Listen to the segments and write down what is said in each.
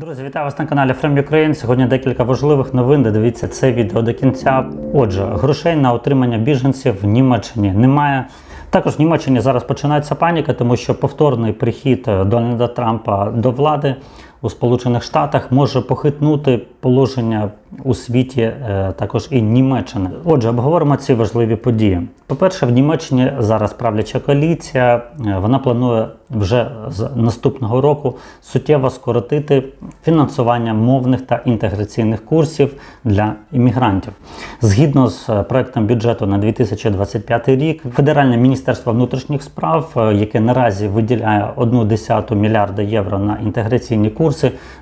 Друзі, вітаю вас на каналі Frame Ukraine. Сьогодні декілька важливих новин. Дивіться це відео до кінця. Отже, грошей на отримання біженців в Німеччині немає. Також в Німеччині зараз починається паніка, тому що повторний прихід Дональда Трампа до влади у Сполучених Штатах може похитнути положення у світі, е, також і Німеччини. Отже, обговоримо ці важливі події. По-перше, в Німеччині зараз правляча коаліція. Е, Вона планує вже з наступного року суттєво скоротити фінансування мовних та інтеграційних курсів для іммігрантів. Згідно з е, проектом бюджету на 2025 рік, Федеральне міністерство внутрішніх справ, яке наразі виділяє 1,1 мільярда євро на інтеграційні курси,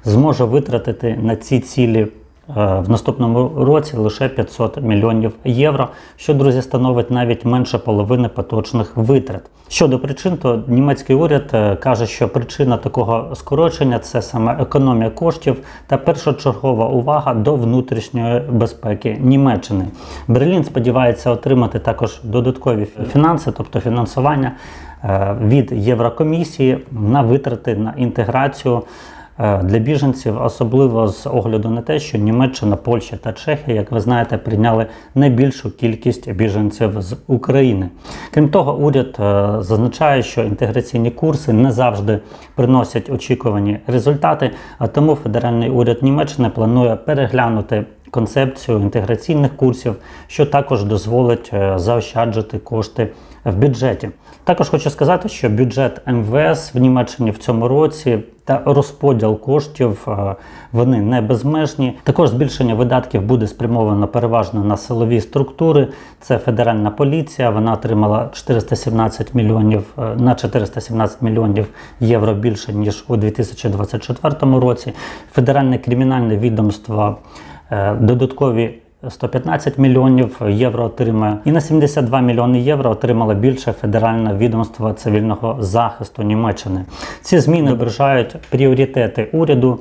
зможе витратити на ці цілі е, в наступному році лише 500 мільйонів євро, що друзі становить навіть менше половини поточних витрат. Щодо причин, то німецький уряд е, каже, що причина такого скорочення це саме економія коштів та першочергова увага до внутрішньої безпеки Німеччини. Берлін сподівається отримати також додаткові фінанси, тобто фінансування е, від Єврокомісії на витрати на інтеграцію для біженців, особливо з огляду на те, що Німеччина, Польща та Чехія, як ви знаєте, прийняли найбільшу кількість біженців з України. Крім того, уряд е, зазначає, що інтеграційні курси не завжди приносять очікувані результати, а тому федеральний уряд Німеччини планує переглянути. Концепцію інтеграційних курсів, що також дозволить е, заощаджити кошти в бюджеті. Також хочу сказати, що бюджет МВС в Німеччині в цьому році та розподіл коштів е, вони не безмежні. Також збільшення видатків буде спрямовано переважно на силові структури. Це федеральна поліція. Вона отримала 417 мільйонів е, на 417 мільйонів євро більше ніж у 2024 році. Федеральне кримінальне відомство додаткові 115 мільйонів євро отримає, і на 72 мільйони євро отримало більше федеральне відомство цивільного захисту Німеччини. Ці зміни ображають пріоритети уряду.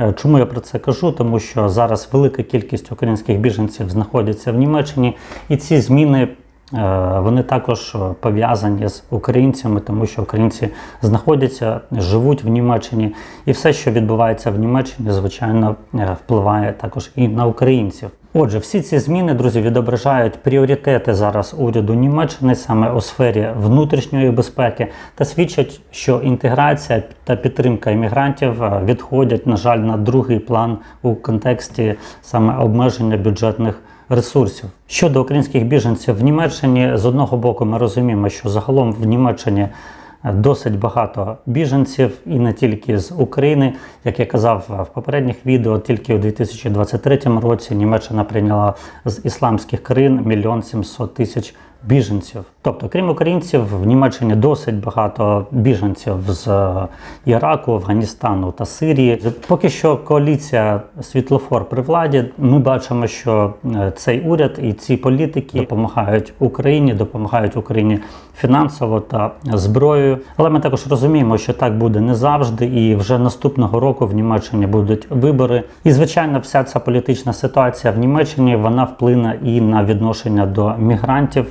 Е, Чому я про це кажу? Тому що зараз велика кількість українських біженців знаходяться в Німеччині, і ці зміни. Е, Вони також пов'язані з українцями, тому що українці знаходяться, живуть в Німеччині, і все, що відбувається в Німеччині, звичайно, е, впливає також і на українців. Отже, всі ці зміни, друзі, відображають пріоритети зараз уряду Німеччини саме у сфері внутрішньої безпеки та свідчать, що інтеграція та підтримка іммігрантів е, відходять, на жаль, на другий план у контексті саме обмеження бюджетних ресурсів. Щодо українських біженців в Німеччині, з одного боку, ми розуміємо, що загалом в Німеччині досить багато біженців і не тільки з України. Як я казав в попередніх відео, тільки у 2023 році Німеччина прийняла з ісламських країн мільйон сімсот тисяч біженців. Тобто, крім українців, в Німеччині досить багато біженців з е, Іраку, Афганістану та Сирії. Поки що коаліція світлофор при владі. Ми бачимо, що е, цей уряд і ці політики допомагають Україні, допомагають Україні фінансово та зброєю. Але ми також розуміємо, що так буде не завжди, і вже наступного року в Німеччині будуть вибори. І звичайно, вся ця політична ситуація в Німеччині вона вплине і на відношення до мігрантів.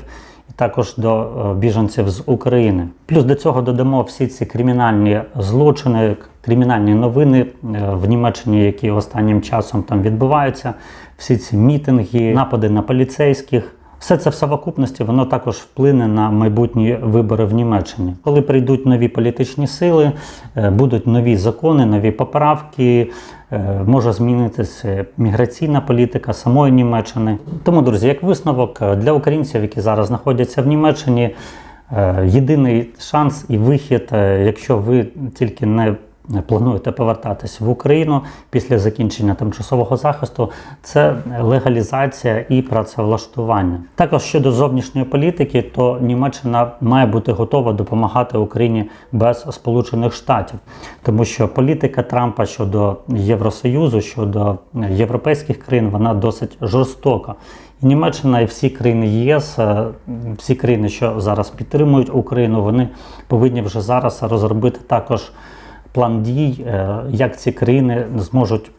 Також до е, біженців з України. Плюс до цього додамо всі ці кримінальні злочини, кримінальні новини е, в Німеччині, які останнім часом там відбуваються. Всі ці мітинги, напади на поліцейських. Все це в совокупності воно також вплине на майбутні вибори в Німеччині. Коли прийдуть нові політичні сили, е, будуть нові закони, нові поправки, е, може змінитися міграційна політика самої Німеччини. Тому, друзі, як висновок е, для українців, які зараз знаходяться в Німеччині, єдиний шанс і вихід, якщо ви тільки не плануєте повертатись в Україну після закінчення тимчасового захисту, це легалізація і працевлаштування. Також щодо зовнішньої політики, то Німеччина має бути готова допомагати Україні без Сполучених Штатів, тому що політика Трампа щодо Євросоюзу, щодо європейських країн, вона досить жорстока. І Німеччина і всі країни ЄС, е, всі країни, що зараз підтримують Україну, вони повинні вже зараз розробити також план дій, е, як ці країни зможуть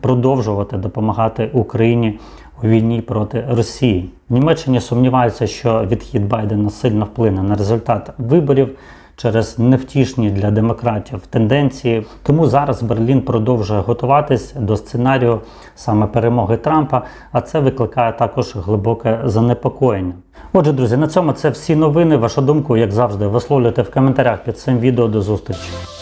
продовжувати допомагати Україні у війні проти Росії. Німеччині сумніваються, що відхід Байдена сильно вплине на результат виборів. через невтішні для демократів тенденції. Тому зараз Берлін продовжує готуватись до сценарію саме перемоги Трампа, а це викликає також глибоке занепокоєння. Отже, друзі, на цьому це всі новини. Вашу думку, як завжди, висловлюйте в коментарях під цим відео. До зустрічі.